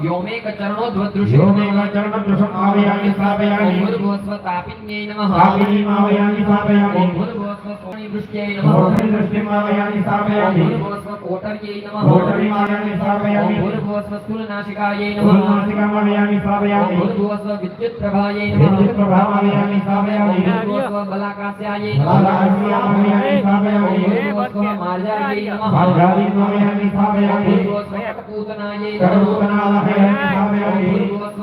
व्योमेक चरणोद्वदृश्य आवयामि स्थापयामि भूर्भुवस्व तापिन्यै नमः। स्थापनीम् स्थापयामि। भूर्भुवस्व सोणिवृष्ट्यै नमः भोजनदृष्टिम् स्थापयामि। भूर्भुवस्व कोटर्यै नमः। ओम स्थापयामि भूर्भुवस्व स्थूलनाशिकायै नमः। ओम स्थापयामि भूर्भुवस्व विद्युत्प्रभायै नमः। विद्युत्प्रभाम् आवयामि स्थापयामि ओम भूर्भुवस्व बलाकास्यायै नमः। बालाकास्याम् आवयामि ओम स्थापयामि भूर्भुवस्व मार्जायै नमः। ओम स्थापयामि भूर्भुवस्व कटपूतनायै नमः। ओम स्थापयामि भूर्भुवस्व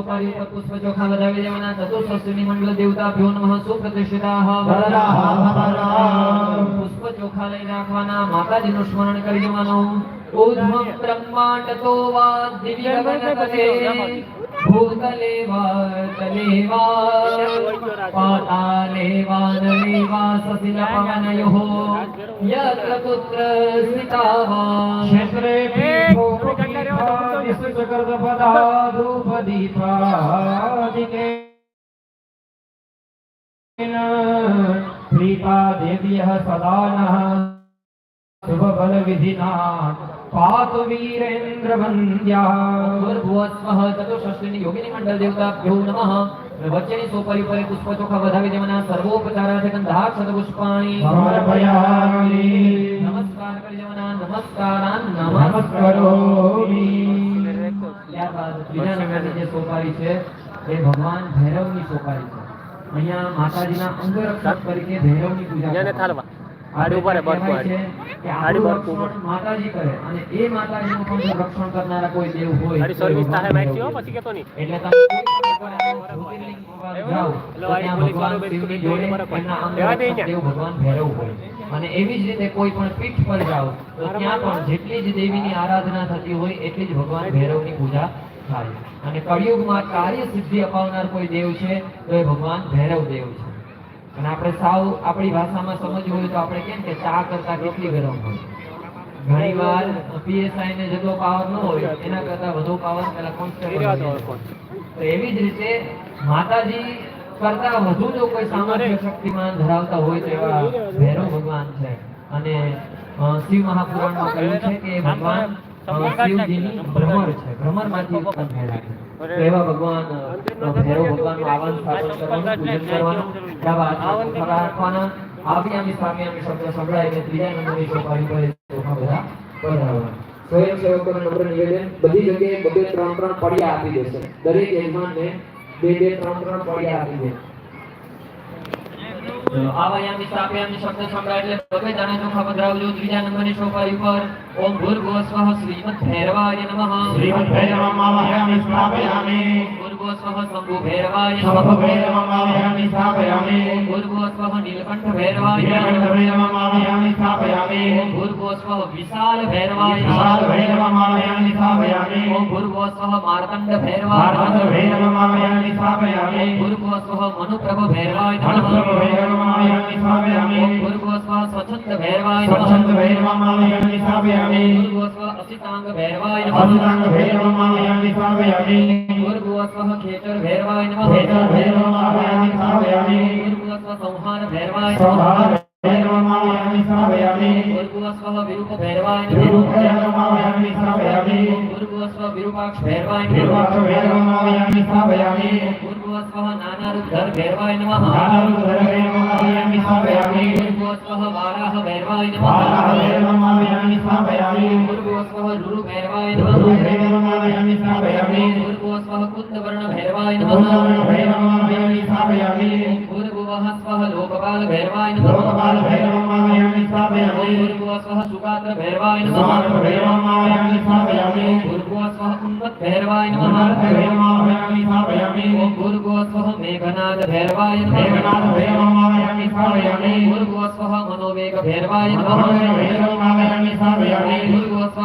સોપારી ઉપર પુષ્પ ચોખા વધાવી દેવાના ચતુર્શ્વની મંડળ દેવતા ભ્યો નમઃ સુપ્રતિષ્ઠિતાઃ પુષ્પ ચોખા લઈ રાખવાના માતાજીનું સ્મરણ કરી દેવાનું ઉદ્ધમ બ્રહ્માંડ તો વા દિવ્ય ગણપતે भूतले वा तले वा पाताले वा नले वा ससिलपवनयोः यत्र कुत्र स्थिता वा क्षेत्रे पीठोपदीपादिकेन प्रीता देव्यः सदा नः, शुभबलविधिना। पातु वीरेन्द्रवन्द्या ભૂર્ભુવસ્વઃ ચતુષ્ષષ્ઠીની યોગિની મંડળ દેવતાભ્યો નમઃ વચ્ચેની સોપારી ઉપર પુષ્પ ચોખા વધાવી દેવાના સર્વોપચારાર્થ ગંધાક્ષત પુષ્પાણી समर्पयामि નમસ્કાર કરી દેવાના નમસ્કારાન નમસ્કાર नमस्करोमि ત્યારબાદ ત્રીજા નંબરની જે સોપારી છે એ ભગવાન ભૈરવની સોપારી છે અહીંયા માતાજીના અંગરક્ષક તરીકે ભૈરવની પૂજા અને એવી જ રીતે કોઈ પણ પીઠ પર જાઓ તો ત્યાં પણ જેટલી જ દેવીની આરાધના થતી હોય એટલી જ ભગવાન ભૈરવની પૂજા થાય. અને કળિયુગમાં કાર્ય સિદ્ધિ અપાવનાર કોઈ દેવ છે તો એ ભગવાન ભૈરવ દેવ છે. અને આપણે સાવ આપણી ભાષામાં સમજવું હોય તો આપણે કેમ કે ચા કરતા કેટલી ગરમ હોય. ઘણી વાર પીએસઆઈ ને જેટલો પાવર ન હોય એના કરતા વધુ પાવર પેલા કોન્સ્ટેબલ તો એવી જ રીતે માતાજી કરતા વધુ જો કોઈ સામાન્ય શક્તિમાન ધરાવતા હોય તો એવા ભૈરવ ભગવાન છે. અને શિવ મહાપુરાણમાં કહ્યું છે કે ભગવાન શિવજીની ભ્રમર છે. ભ્રમરમાંથી ઉત્પન્ન થયેલા છે. એવા ભગવાન ભૈરવ ભગવાનનું આવાહન સ્થાપન કરવાનું પૂજન કરવાનું. ડાબા હાથમાં રાખવાના. આપ્યામી સ્વામિયામી શબ્દ સંભળાય એટલે ત્રીજા નંબરની સોપારી પર ચોખા બધા પધરાવવાના સ્વયંસેવકોને નમ્ર નિવેદન બધી જગ્યાએ બબે ત્રણ ત્રણ પડિયા આપી દેશે. દરેક યજમાનને બે બે ત્રણ ત્રણ પડિયા આપી आवायामि स्थापयामि शब्द सम्राटले लोके जानेनु खबद्रावलु द्विजानमनि शोभायु पर ओम भूर्भुवः स्वः श्रीमद्भैरवाय नमः श्रीमद्भैरवम् आवायामि स्थापयामि भूर्भो स्वः शम्भु भैरवाय नमः भैरवमामयामि स्थापयामि भूर्भो स्वः नीलकण्ठ भैरवाय नीलकण्ठ भैरवमामयामि स्थापयामि भूर्भो स्वः विशाल भैरवाय विशाल भैरवमामयामि स्थापयामि भूर्भो स्वः मार्कण्ड भैरवाय मार्कण्ड भैरवमामयामि स्थापयामि भूर्भो स्वः मनुप्रभ भैरवाय मनुप्रभ भैरवमामयामि स्थापयामि भूर्भो स्वः स्वच्छन्द भैरवाय स्वच्छन्द भैरवमामयामि स्थापयामि भूर्भो स्वः असिताङ्ग भैरवाय असिताङ्ग भैरवमामयामि स्थापयामि भूर्भो स्वः भूतस्व खेचर भैरवाय नमः खेचर भैरवाय स्थापयामि भूतस्व संहार भैरवाय संहार भैरवाय स्थापयामि भूतस्व विरूप भैरवाय विरूप भैरवाय स्थापयामि भूतस्व विरूपाक्ष भैरवाय विरूपाक्ष भैरवाय स्थापयामि भूतस्व नानारूपधर भैरवाय नमः नानारूपधर भैरवाय स्थापयामि भूतस्व वाराह भैरवाय नमः वाराह भैरवाय स्थापयामि भूतस्व रुरु भैरवाय नमः रुरु भैरवाय स्थापयामि भैरवाय नमः। लोकपाल भैरवाय नमः। लोकपाल भैरवाय नमः। उन्नत भैरवाय नमः। उन्नत मेघनाद भैरवाय नमः। मेघनाद मनोवेग भैरवाय नमः।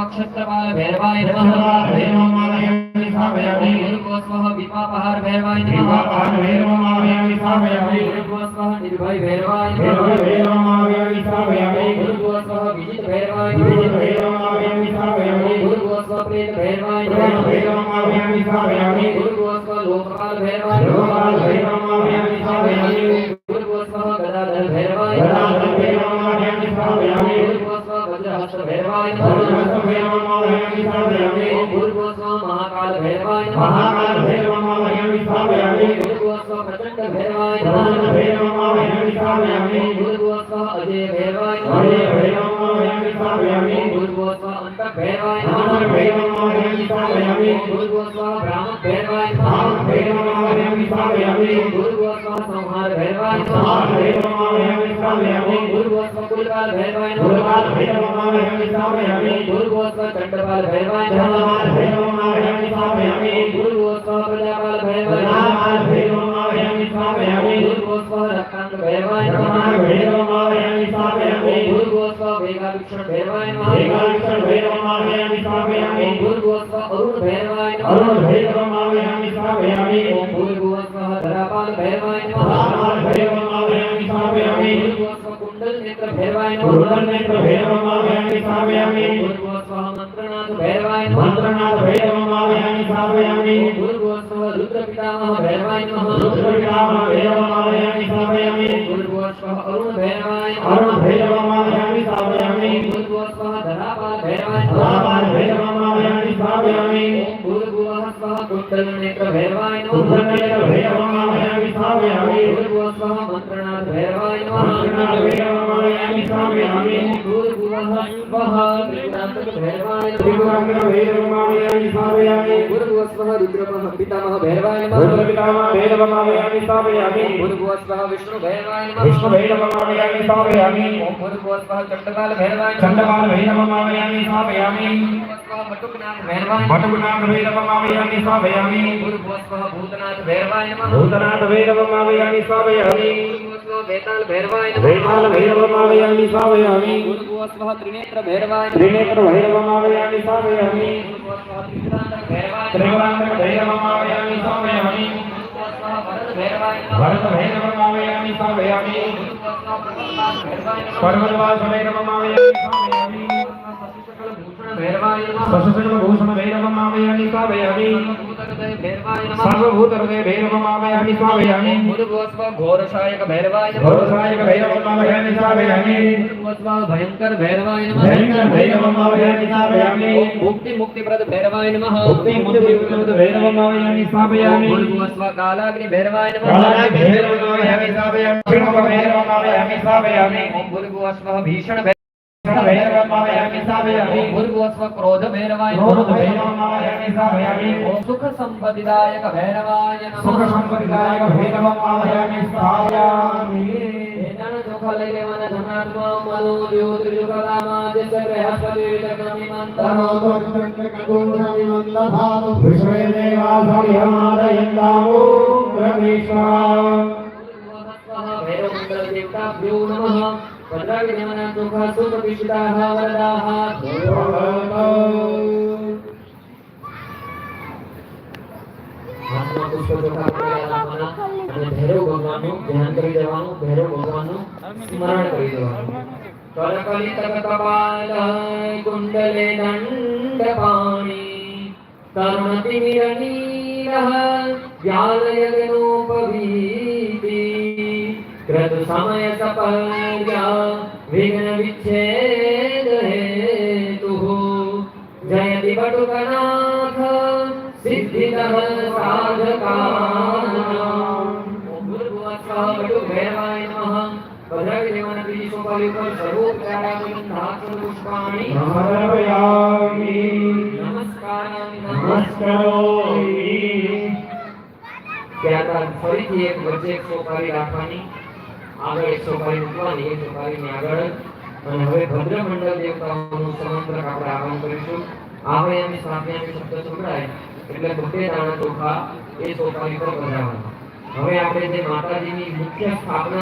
क्षत्रपाल भैरवाय नमः। मेघनाथभैरवमावयामि स्थापयामि भूर्भुवस्वः मनोवेगभैरवाय नमः भैरवमावयामि स्थापयामि भूर्भुवस्वः क्षत्रपालभैरवाय नमः भैरवमावयामि स्थापयामि भूर्भुवस्वः विपापहारभैरवाय नमः। भैरवमावयामि स्थापयामि भूर्भुवस्वः निर्भयभैरवाय नमः। भैरवमावयामि स्थापयामि भूर्भुवस्वः विजितभैरवाय नमः। भैरवमावयामि स्थापयामि भूर्भुवस्वः प्रेतभैरवाय नमः। भैरवमावयामि स्थापयामि भूर्भुवस्वः लोकपालभैरवाय नमः। भैरवमावयामि स्थापयामि भूर्भुवस्वः गदाधरभैरवाय नमः। भैरवमावयामि स्थापयामि भूर्भुवस्वः वज्रहस्तभैरवाय नमः। भैरवमावयामि स्थापयामि भूर्भुवस्वः महाकालभैरवाय नमः महाकाल भैरवमावयामि स्थापयामि भूर्भुवस्वः प्रचण्डभैरवाय नमः। भैरवमावयामि स्थापयामि भूर्भुवस्वः अजयभैरवाय हरे नमः। भैरवमावयामि स्थापयामि भूर्भुवस्वः अन्तर्भैरवाय नमः नमः भैरवमावयामि स्थापयामि भूर्भुवस्वः ब्राह्मभैरवाय राम नमः भैरवमावयामि स्थापयामि भूर्भुवस्वः संहारभैरवाय महान नमः। भैरवमावयामि स्थापयामि भूर्भुवस्वः कुलकालभैरवाय दुर्गाल नमः भैरवमावयामि स्थापयामि भूर्भुवस्वः चण्डपालभैरवाय नमः चन्द्रमाल भैरवमावयामि स्थापयामि भूर्भुवस्वः प्रजापालभैरवाय नमः प्रजामाल भैरवमावयामि स्थापयामि भूर्भुवस्वः रक्तान्तभैरवाय रमणाल नमः। भैरवमावयामि स्थापयामि भूर्भुवस्वः वेगाभिक्षणभैरवाय नमः। वेगाक्षर भैरवमावयामि स्थापयामि भूर्भुवस्वः अरुणभैरवाय अरुण नमः। भैरवमावयामि स्थापयामि ॐ भूर्भुवस्वः धरापालभैरवाय नमः। रामाल भैरवमावयामि स्थापयामि भूर्भुवस्वः कुण्डलनेत्रभैरवाय नमः। दुर्गन्नेत्र भैरवमावयामि स्थापयामि भूर्भुवस्वः मन्त्रनाथभैरवाय नमः मन्त्रनाथ भैरवमावयामि स्थापयामि भूर्भुवस्वः रुद्रपितामहभैरवाय नमः। रुद्रविराम भैरवमावयामि स्थापयामि भूर्भुवस्वः अरुणभैरवाय अरुण नमः। भैरवमावयामि स्थापयामि भूर्भुवस्वः धरापालभैरवाय नमः। रामाल भैरवमावयामि स्थापयामि ॐ भूर्भुवः स्वः कुण्डलनेत्रभैरवाय नमः। दुर्गन्नेत्र भैरवमावयामि स्थापयामि भूर्भुवस्वः मन्त्रनाथभैरवाय नमः। मन्त्रनाथ भैरवमावयामि स्थापयामि भूर्भुवः स्वः त्रिपुरान्तकभैरवाय नमः। त्रिपुराग्र भैरवमावयामि स्थापयामि भूर्भुवस्वः नमः। रुद्रविराम भैरवमावयामि स्थापयामि भूर्भुवस्वः विष्णुभैरवाय नमः। विष्णु स्थापयामि ॐ भूर्भुवस्वः चण्डकालभैरवाय नमः। चण्डकाल भैरवमावयामि स्थापयामि भूर्भुवस्वः मटुकनाथभैरवाय नमः। भटुनाथ भैरवमावयामि स्थापयामि नमः। भूतनाथ भैरवमावयामि स्थापयामि वैताल भैरवमावयामि नमः। त्रिनेत्र भैरवमावयामि त्रिपुरान्तक भैरवमावयामि नमः। भरत भैरवमावयामि नमः। पर्वतवास भैरवमावयामि स्थापयामि भैरवाय नमः ससुसर्वभूषण भैरवमावयामि स्थापयामि भूतगतभैरवाय नमः। सर्वभूतहृदय भैरवमावयामि भूर्भुवस्वः घोरसायक भैरवाय घोरसायक भैरवमावयामि भूर्भुवस्वः भयङ्कर भैरवाय नमः। भयङ्कर भैरवमावयामि स्थापयामि ॐ मुक्ति मुक्तिप्रद भैरवाय नमः। मुक्ति मुक्ति भैरवमावयामि भूर्भुवस्वः कालाग्नि भैरवाय नमः। कालाय भैरवमावयामि स्थापयामि भैरवमावयामि स्थापयामि ॐ भूर्भुवस्वः भीषण भूर्भुवस्वः क्रोध भैरवाय क्रोध नमः भैरवमावयामि स्थापयामि ॐ सुख सम्पदिदायक भैरवाय सुख नमः संपदायक भैरवमावयामि स्थापयामि एतन सुख भैरवमण्डलदेवताभ्यो नमः भद्रागिरिमन सुख सुखपिशिताः वरदाः હાથમાં પુષ્પ ચોખા પકડેલા રાખવાના અને ભૈરવ ભગવાનનું ધ્યાન કરી દેવાનું ભૈરવ ભગવાનનું સ્મરણ કરી દેવાનું કરકલિત કપાલ કુંડલે દંડપાણી તરુણતિમિર નીરઃ વ્યાલયગનોપવીતિ कृतसमयसपङ्गा विघ्नविच्छेदहेतुः जयति बटुकनाथ सिद्धितः साधकानाम् भूर्भुवस्सः नमः पुष्पाणि समर्पयामि नमस्कारामि नमस्कारोमि ત્યારબાદ ફરીથી એક વચ્ચે એક સોપારી રાખવાની આગળ એકસો એ સોપારીની આગળ. અને હવે ભદ્રમંડળ દેવતાઓનું સમંત્રક આપણે આહવાન કરીશું. આહ્વયામી સ્વામ્યામી શબ્દ સંભળાય, એટલે બબ્બે દાણા ચોખા એ ચોખા પર હવે આપણે જે માતાજીની મુખ્ય સ્થાપના